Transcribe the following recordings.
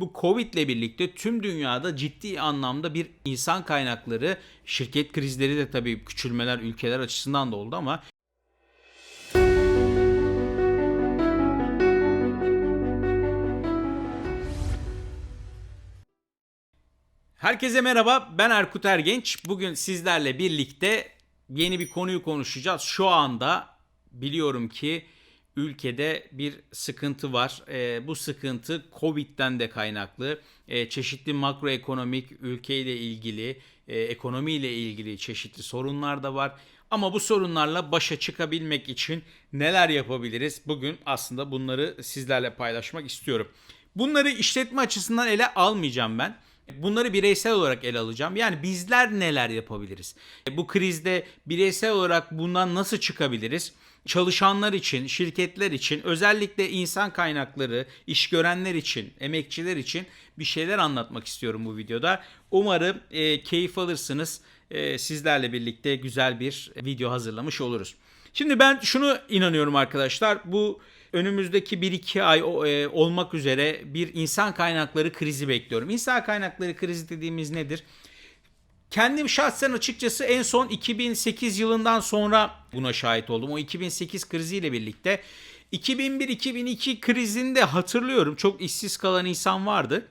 Bu Covid ile birlikte tüm dünyada ciddi anlamda bir insan kaynakları, şirket krizleri de tabii küçülmeler ülkeler açısından da oldu ama Herkese merhaba. Ben Erkut Ergenç. Bugün sizlerle birlikte yeni bir konuyu konuşacağız. Şu anda biliyorum ki ülkede bir sıkıntı var. Ee, bu sıkıntı Covid'den de kaynaklı. Ee, çeşitli makroekonomik ülkeyle ilgili, e, ekonomiyle ilgili çeşitli sorunlar da var. Ama bu sorunlarla başa çıkabilmek için neler yapabiliriz? Bugün aslında bunları sizlerle paylaşmak istiyorum. Bunları işletme açısından ele almayacağım ben. Bunları bireysel olarak ele alacağım. Yani bizler neler yapabiliriz? Bu krizde bireysel olarak bundan nasıl çıkabiliriz? Çalışanlar için, şirketler için, özellikle insan kaynakları, iş görenler için, emekçiler için bir şeyler anlatmak istiyorum bu videoda. Umarım e, keyif alırsınız. E, sizlerle birlikte güzel bir video hazırlamış oluruz. Şimdi ben şunu inanıyorum arkadaşlar. Bu önümüzdeki 1-2 ay e, olmak üzere bir insan kaynakları krizi bekliyorum. İnsan kaynakları krizi dediğimiz nedir? Kendim şahsen açıkçası en son 2008 yılından sonra buna şahit oldum. O 2008 kriziyle birlikte 2001-2002 krizini de hatırlıyorum. Çok işsiz kalan insan vardı.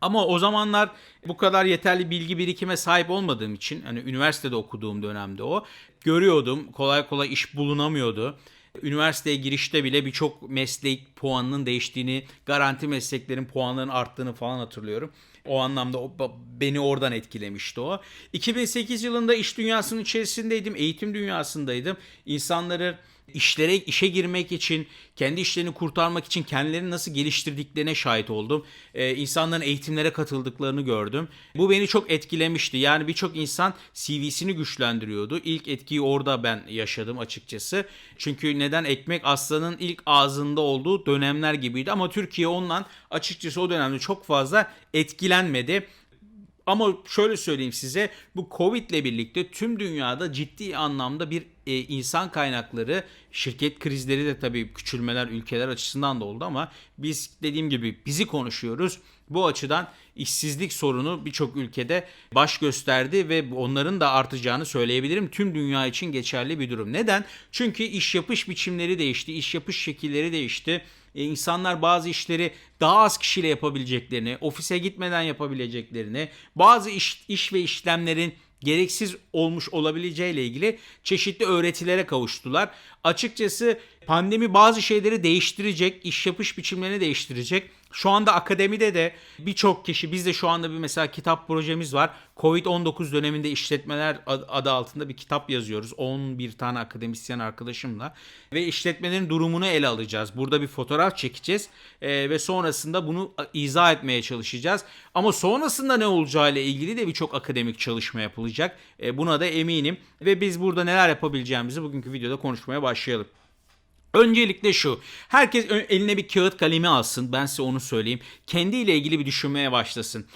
Ama o zamanlar bu kadar yeterli bilgi birikime sahip olmadığım için hani üniversitede okuduğum dönemde o görüyordum kolay kolay iş bulunamıyordu. Üniversiteye girişte bile birçok meslek puanının değiştiğini, garanti mesleklerin puanlarının arttığını falan hatırlıyorum. O anlamda o, beni oradan etkilemişti o. 2008 yılında iş dünyasının içerisindeydim, eğitim dünyasındaydım. İnsanları işlere işe girmek için, kendi işlerini kurtarmak için kendilerini nasıl geliştirdiklerine şahit oldum. Ee, insanların eğitimlere katıldıklarını gördüm. Bu beni çok etkilemişti. Yani birçok insan CV'sini güçlendiriyordu. İlk etkiyi orada ben yaşadım açıkçası. Çünkü neden ekmek aslanın ilk ağzında olduğu dönemler gibiydi ama Türkiye ondan açıkçası o dönemde çok fazla etkilenmedi. Ama şöyle söyleyeyim size bu Covid ile birlikte tüm dünyada ciddi anlamda bir e, insan kaynakları şirket krizleri de tabii küçülmeler ülkeler açısından da oldu ama biz dediğim gibi bizi konuşuyoruz. Bu açıdan işsizlik sorunu birçok ülkede baş gösterdi ve onların da artacağını söyleyebilirim. Tüm dünya için geçerli bir durum. Neden? Çünkü iş yapış biçimleri değişti, iş yapış şekilleri değişti. E, insanlar bazı işleri daha az kişiyle yapabileceklerini, ofise gitmeden yapabileceklerini, bazı iş, iş ve işlemlerin gereksiz olmuş olabileceğiyle ilgili çeşitli öğretilere kavuştular. Açıkçası pandemi bazı şeyleri değiştirecek, iş yapış biçimlerini değiştirecek. Şu anda akademide de birçok kişi bizde şu anda bir mesela kitap projemiz var. Covid-19 döneminde işletmeler adı altında bir kitap yazıyoruz. 11 tane akademisyen arkadaşımla ve işletmelerin durumunu ele alacağız. Burada bir fotoğraf çekeceğiz ee, ve sonrasında bunu izah etmeye çalışacağız. Ama sonrasında ne olacağı ile ilgili de birçok akademik çalışma yapılacak. Ee, buna da eminim ve biz burada neler yapabileceğimizi bugünkü videoda konuşmaya başlayalım. Öncelikle şu. Herkes eline bir kağıt kalemi alsın. Ben size onu söyleyeyim. Kendiyle ilgili bir düşünmeye başlasın.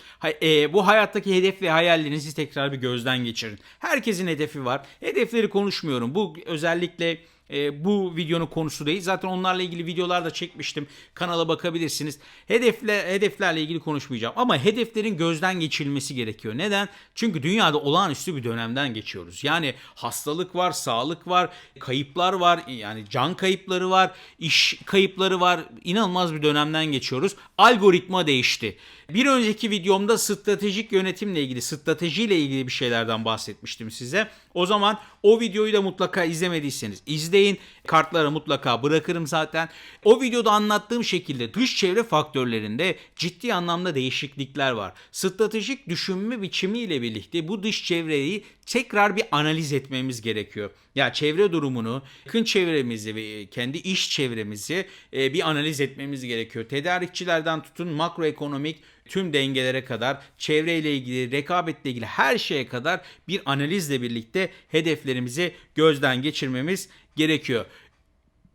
E, bu hayattaki hedef ve hayallerinizi tekrar bir gözden geçirin. Herkesin hedefi var. Hedefleri konuşmuyorum. Bu özellikle e, bu videonun konusu değil. Zaten onlarla ilgili videolar da çekmiştim. Kanala bakabilirsiniz. Hedefle hedeflerle ilgili konuşmayacağım ama hedeflerin gözden geçirilmesi gerekiyor. Neden? Çünkü dünyada olağanüstü bir dönemden geçiyoruz. Yani hastalık var, sağlık var, kayıplar var, yani can kayıpları var, iş kayıpları var. İnanılmaz bir dönemden geçiyoruz. Algoritma değişti. Bir önceki videomda stratejik yönetimle ilgili, stratejiyle ilgili bir şeylerden bahsetmiştim size. O zaman o videoyu da mutlaka izlemediyseniz izleyin. Kartlara mutlaka bırakırım zaten. O videoda anlattığım şekilde dış çevre faktörlerinde ciddi anlamda değişiklikler var. Stratejik düşünme biçimiyle birlikte bu dış çevreyi tekrar bir analiz etmemiz gerekiyor. Ya çevre durumunu, yakın çevremizi ve kendi iş çevremizi e, bir analiz etmemiz gerekiyor. Tedarikçilerden tutun makroekonomik tüm dengelere kadar, çevreyle ilgili, rekabetle ilgili her şeye kadar bir analizle birlikte hedeflerimizi gözden geçirmemiz gerekiyor.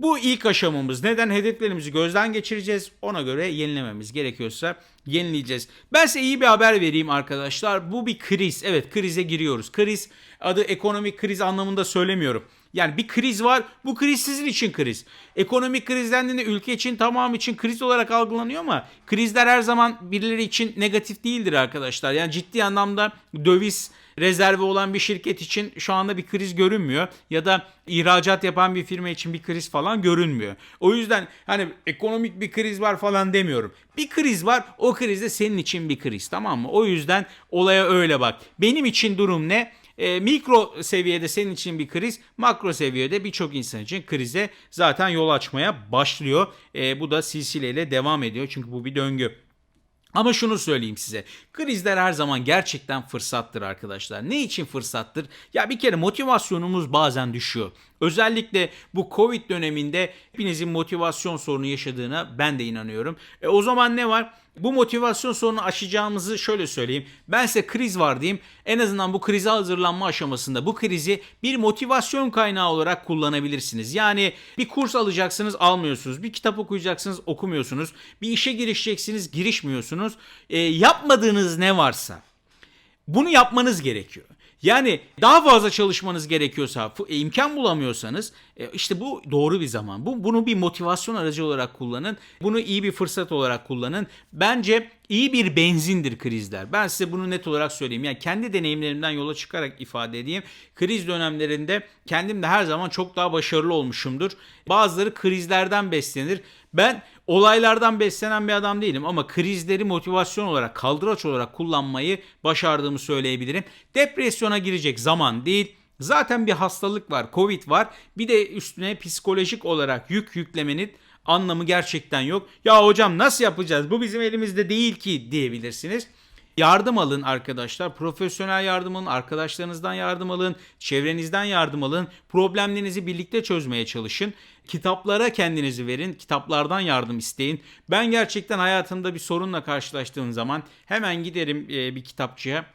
Bu ilk aşamamız. Neden hedeflerimizi gözden geçireceğiz? Ona göre yenilememiz gerekiyorsa yenileyeceğiz. Ben size iyi bir haber vereyim arkadaşlar. Bu bir kriz. Evet krize giriyoruz. Kriz adı ekonomik kriz anlamında söylemiyorum. Yani bir kriz var. Bu kriz sizin için kriz. Ekonomik kriz dendiğinde ülke için tamam için kriz olarak algılanıyor ama krizler her zaman birileri için negatif değildir arkadaşlar. Yani ciddi anlamda döviz rezervi olan bir şirket için şu anda bir kriz görünmüyor ya da ihracat yapan bir firma için bir kriz falan görünmüyor. O yüzden hani ekonomik bir kriz var falan demiyorum. Bir kriz var. O kriz de senin için bir kriz tamam mı? O yüzden olaya öyle bak. Benim için durum ne? E, mikro seviyede senin için bir kriz, makro seviyede birçok insan için krize zaten yol açmaya başlıyor. E, bu da silsileyle devam ediyor çünkü bu bir döngü. Ama şunu söyleyeyim size. Krizler her zaman gerçekten fırsattır arkadaşlar. Ne için fırsattır? Ya bir kere motivasyonumuz bazen düşüyor. Özellikle bu Covid döneminde hepinizin motivasyon sorunu yaşadığına ben de inanıyorum. E, o zaman ne var? Bu motivasyon sorunu aşacağımızı şöyle söyleyeyim. Ben size kriz var diyeyim. En azından bu krize hazırlanma aşamasında bu krizi bir motivasyon kaynağı olarak kullanabilirsiniz. Yani bir kurs alacaksınız almıyorsunuz. Bir kitap okuyacaksınız okumuyorsunuz. Bir işe girişeceksiniz girişmiyorsunuz. E, yapmadığınız ne varsa bunu yapmanız gerekiyor. Yani daha fazla çalışmanız gerekiyorsa, e, imkan bulamıyorsanız e, işte bu doğru bir zaman. Bu bunu bir motivasyon aracı olarak kullanın. Bunu iyi bir fırsat olarak kullanın. Bence iyi bir benzindir krizler. Ben size bunu net olarak söyleyeyim. Yani kendi deneyimlerimden yola çıkarak ifade edeyim. Kriz dönemlerinde kendim de her zaman çok daha başarılı olmuşumdur. Bazıları krizlerden beslenir. Ben olaylardan beslenen bir adam değilim ama krizleri motivasyon olarak, kaldıraç olarak kullanmayı başardığımı söyleyebilirim. Depresyona girecek zaman değil. Zaten bir hastalık var, Covid var. Bir de üstüne psikolojik olarak yük yüklemenin anlamı gerçekten yok. Ya hocam nasıl yapacağız? Bu bizim elimizde değil ki diyebilirsiniz. Yardım alın arkadaşlar. Profesyonel yardım alın. Arkadaşlarınızdan yardım alın. Çevrenizden yardım alın. Problemlerinizi birlikte çözmeye çalışın. Kitaplara kendinizi verin. Kitaplardan yardım isteyin. Ben gerçekten hayatımda bir sorunla karşılaştığım zaman hemen giderim e, bir kitapçıya.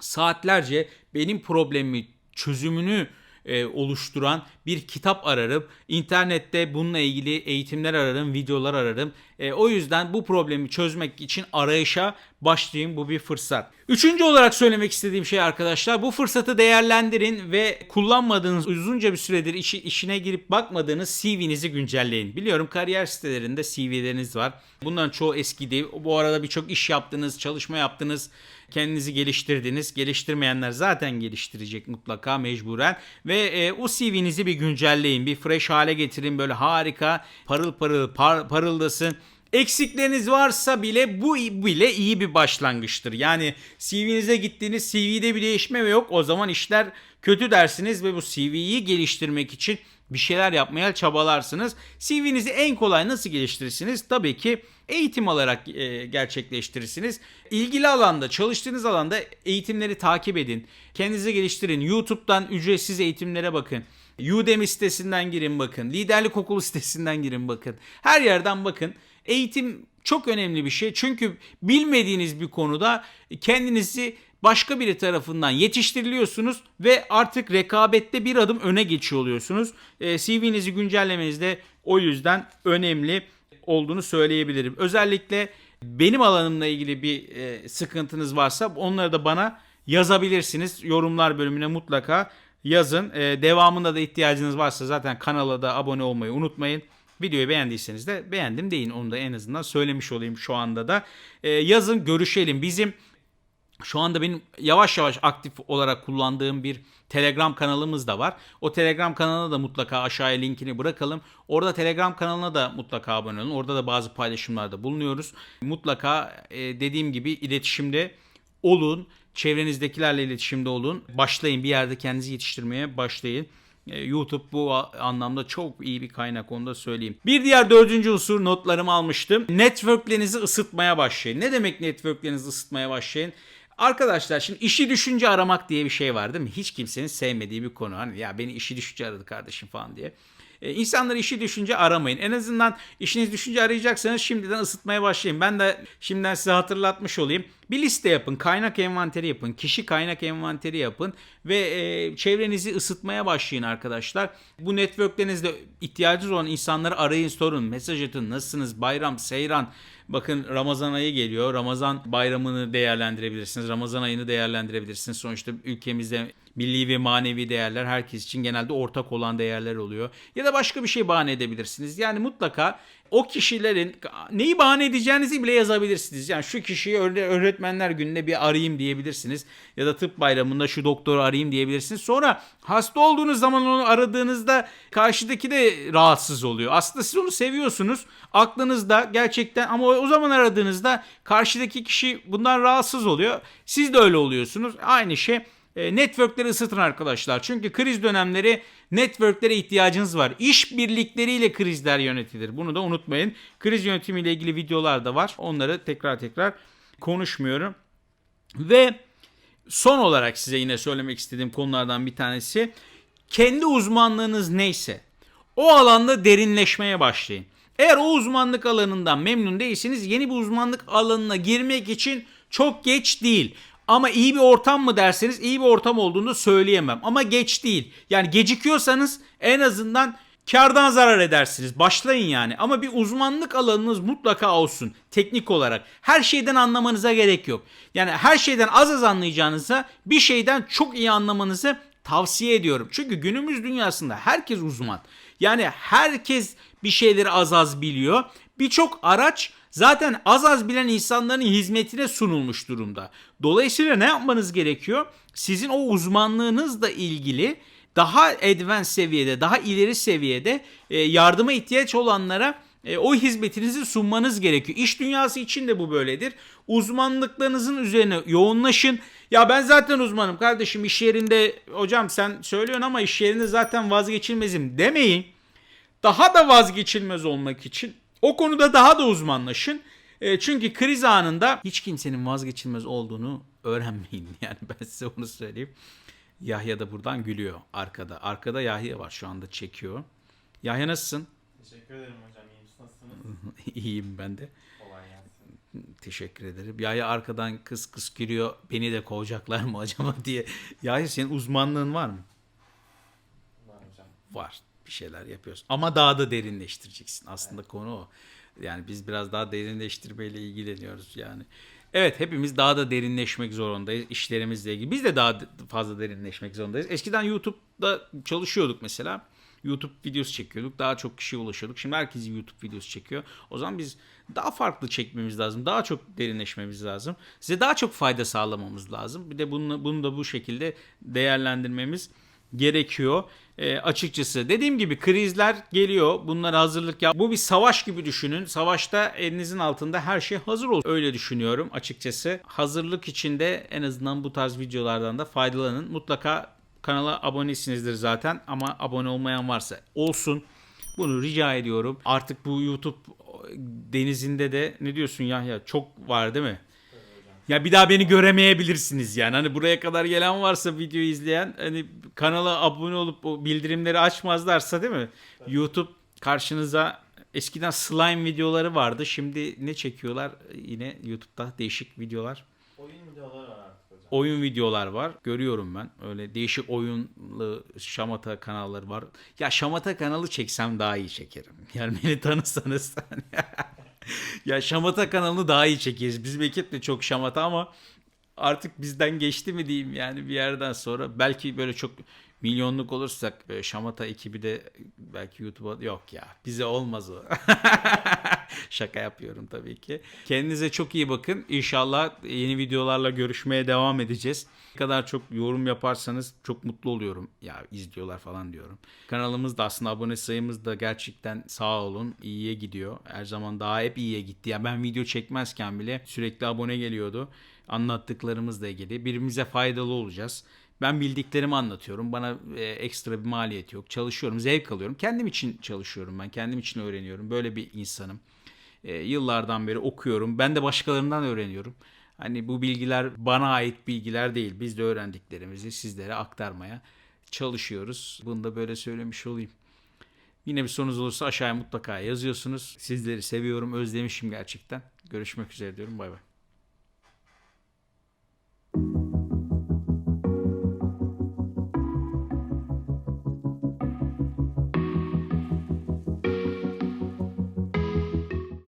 Saatlerce benim problemimi çözümünü e, oluşturan bir kitap ararım. İnternette bununla ilgili eğitimler ararım, videolar ararım. E, o yüzden bu problemi çözmek için arayışa başlayayım. Bu bir fırsat. Üçüncü olarak söylemek istediğim şey arkadaşlar bu fırsatı değerlendirin ve kullanmadığınız uzunca bir süredir işi, işine girip bakmadığınız CV'nizi güncelleyin. Biliyorum kariyer sitelerinde CV'leriniz var. Bunların çoğu eskidi. Bu arada birçok iş yaptınız, çalışma yaptınız kendinizi geliştirdiniz. Geliştirmeyenler zaten geliştirecek mutlaka mecburen. Ve e, o CV'nizi bir güncelleyin. Bir fresh hale getirin. Böyle harika parıl parıl par, parıldasın. Eksikleriniz varsa bile bu bile iyi bir başlangıçtır. Yani CV'nize gittiğiniz CV'de bir değişme yok. O zaman işler kötü dersiniz ve bu CV'yi geliştirmek için bir şeyler yapmaya çabalarsınız. CV'nizi en kolay nasıl geliştirirsiniz? Tabii ki eğitim alarak e, gerçekleştirirsiniz. İlgili alanda, çalıştığınız alanda eğitimleri takip edin. Kendinizi geliştirin. YouTube'dan ücretsiz eğitimlere bakın. Udemy sitesinden girin bakın. Liderlik okulu sitesinden girin bakın. Her yerden bakın. Eğitim çok önemli bir şey. Çünkü bilmediğiniz bir konuda kendinizi başka biri tarafından yetiştiriliyorsunuz ve artık rekabette bir adım öne geçiyor oluyorsunuz. E, CV'nizi güncellemeniz de o yüzden önemli olduğunu söyleyebilirim. Özellikle benim alanımla ilgili bir e, sıkıntınız varsa onları da bana yazabilirsiniz. Yorumlar bölümüne mutlaka yazın. E, devamında da ihtiyacınız varsa zaten kanala da abone olmayı unutmayın. Videoyu beğendiyseniz de beğendim deyin. Onu da en azından söylemiş olayım şu anda da. E, yazın görüşelim. Bizim şu anda benim yavaş yavaş aktif olarak kullandığım bir Telegram kanalımız da var. O Telegram kanalına da mutlaka aşağıya linkini bırakalım. Orada Telegram kanalına da mutlaka abone olun. Orada da bazı paylaşımlarda bulunuyoruz. Mutlaka e, dediğim gibi iletişimde olun. Çevrenizdekilerle iletişimde olun. Başlayın bir yerde kendinizi yetiştirmeye başlayın. E, YouTube bu anlamda çok iyi bir kaynak onu da söyleyeyim. Bir diğer dördüncü unsur notlarımı almıştım. Networklerinizi ısıtmaya başlayın. Ne demek networklerinizi ısıtmaya başlayın? Arkadaşlar şimdi işi düşünce aramak diye bir şey var değil mi? Hiç kimsenin sevmediği bir konu. Hani ya beni işi düşünce aradı kardeşim falan diye. E, insanları işi düşünce aramayın. En azından işiniz düşünce arayacaksanız şimdiden ısıtmaya başlayın. Ben de şimdiden size hatırlatmış olayım. Bir liste yapın, kaynak envanteri yapın, kişi kaynak envanteri yapın ve e, çevrenizi ısıtmaya başlayın arkadaşlar. Bu networklerinizde ihtiyacınız olan insanları arayın, sorun, mesaj atın. Nasılsınız? Bayram, seyran, Bakın Ramazan ayı geliyor. Ramazan bayramını değerlendirebilirsiniz. Ramazan ayını değerlendirebilirsiniz. Sonuçta ülkemizde Milli ve manevi değerler herkes için genelde ortak olan değerler oluyor. Ya da başka bir şey bahane edebilirsiniz. Yani mutlaka o kişilerin neyi bahane edeceğinizi bile yazabilirsiniz. Yani şu kişiyi öğre- öğretmenler gününde bir arayayım diyebilirsiniz. Ya da tıp bayramında şu doktoru arayayım diyebilirsiniz. Sonra hasta olduğunuz zaman onu aradığınızda karşıdaki de rahatsız oluyor. Aslında siz onu seviyorsunuz. Aklınızda gerçekten ama o zaman aradığınızda karşıdaki kişi bundan rahatsız oluyor. Siz de öyle oluyorsunuz. Aynı şey e, networkleri ısıtın arkadaşlar. Çünkü kriz dönemleri networklere ihtiyacınız var. İş birlikleriyle krizler yönetilir. Bunu da unutmayın. Kriz yönetimiyle ilgili videolar da var. Onları tekrar tekrar konuşmuyorum. Ve son olarak size yine söylemek istediğim konulardan bir tanesi kendi uzmanlığınız neyse o alanda derinleşmeye başlayın. Eğer o uzmanlık alanından memnun değilseniz yeni bir uzmanlık alanına girmek için çok geç değil. Ama iyi bir ortam mı derseniz iyi bir ortam olduğunu söyleyemem. Ama geç değil. Yani gecikiyorsanız en azından kardan zarar edersiniz. Başlayın yani. Ama bir uzmanlık alanınız mutlaka olsun. Teknik olarak. Her şeyden anlamanıza gerek yok. Yani her şeyden az az anlayacağınıza bir şeyden çok iyi anlamanızı tavsiye ediyorum. Çünkü günümüz dünyasında herkes uzman. Yani herkes bir şeyleri az az biliyor. Birçok araç zaten az az bilen insanların hizmetine sunulmuş durumda. Dolayısıyla ne yapmanız gerekiyor? Sizin o uzmanlığınızla ilgili daha advanced seviyede, daha ileri seviyede e, yardıma ihtiyaç olanlara e, o hizmetinizi sunmanız gerekiyor. İş dünyası için de bu böyledir. Uzmanlıklarınızın üzerine yoğunlaşın. Ya ben zaten uzmanım kardeşim iş yerinde hocam sen söylüyorsun ama iş yerinde zaten vazgeçilmezim demeyin. Daha da vazgeçilmez olmak için o konuda daha da uzmanlaşın. E, çünkü kriz anında hiç kimsenin vazgeçilmez olduğunu öğrenmeyin. Yani ben size onu söyleyeyim. Yahya da buradan gülüyor arkada. Arkada Yahya var şu anda çekiyor. Yahya nasılsın? Teşekkür ederim hocam. İyi misiniz? Nasılsınız? İyiyim ben de. Kolay gelsin. Teşekkür ederim. Yahya arkadan kıs kıs gülüyor. Beni de kovacaklar mı acaba diye. Yahya senin uzmanlığın var mı? Var hocam. Var. Bir şeyler yapıyoruz. Ama daha da derinleştireceksin. Aslında konu o. Yani biz biraz daha derinleştirmeyle ilgileniyoruz yani. Evet hepimiz daha da derinleşmek zorundayız işlerimizle ilgili. Biz de daha fazla derinleşmek zorundayız. Eskiden YouTube'da çalışıyorduk mesela. YouTube videosu çekiyorduk. Daha çok kişiye ulaşıyorduk. Şimdi herkes YouTube videosu çekiyor. O zaman biz daha farklı çekmemiz lazım. Daha çok derinleşmemiz lazım. Size daha çok fayda sağlamamız lazım. Bir de bunu, bunu da bu şekilde değerlendirmemiz gerekiyor. E, açıkçası dediğim gibi krizler geliyor. Bunlara hazırlık yap. Bu bir savaş gibi düşünün. Savaşta elinizin altında her şey hazır olur. Öyle düşünüyorum açıkçası. Hazırlık içinde en azından bu tarz videolardan da faydalanın. Mutlaka kanala abonesinizdir zaten ama abone olmayan varsa olsun. Bunu rica ediyorum. Artık bu YouTube denizinde de ne diyorsun Yahya? Çok var değil mi? Ya bir daha beni göremeyebilirsiniz yani. Hani buraya kadar gelen varsa videoyu izleyen hani kanala abone olup o bildirimleri açmazlarsa değil mi? YouTube karşınıza eskiden slime videoları vardı. Şimdi ne çekiyorlar? Yine YouTube'da değişik videolar. Oyun videoları var artık hocam. Oyun videolar var. Görüyorum ben. Öyle değişik oyunlu şamata kanalları var. Ya şamata kanalı çeksem daha iyi çekerim. Yani beni tanırsanız. ya şamata kanalını daha iyi çekeriz. Bizim ekip de çok şamata ama artık bizden geçti mi diyeyim yani bir yerden sonra. Belki böyle çok milyonluk olursak şamata ekibi de belki YouTube'a yok ya bize olmaz o. Şaka yapıyorum tabii ki. Kendinize çok iyi bakın. İnşallah yeni videolarla görüşmeye devam edeceğiz. Ne kadar çok yorum yaparsanız çok mutlu oluyorum. Ya izliyorlar falan diyorum. Kanalımızda aslında abone sayımız da gerçekten sağ olun iyiye gidiyor. Her zaman daha hep iyiye gitti. Yani ben video çekmezken bile sürekli abone geliyordu. Anlattıklarımızla ilgili. Birbirimize faydalı olacağız. Ben bildiklerimi anlatıyorum. Bana e, ekstra bir maliyet yok. Çalışıyorum, zevk alıyorum. Kendim için çalışıyorum ben. Kendim için öğreniyorum. Böyle bir insanım. E, yıllardan beri okuyorum. Ben de başkalarından öğreniyorum. Hani bu bilgiler bana ait bilgiler değil. Biz de öğrendiklerimizi sizlere aktarmaya çalışıyoruz. Bunu da böyle söylemiş olayım. Yine bir sorunuz olursa aşağıya mutlaka yazıyorsunuz. Sizleri seviyorum, özlemişim gerçekten. Görüşmek üzere diyorum. Bay bay.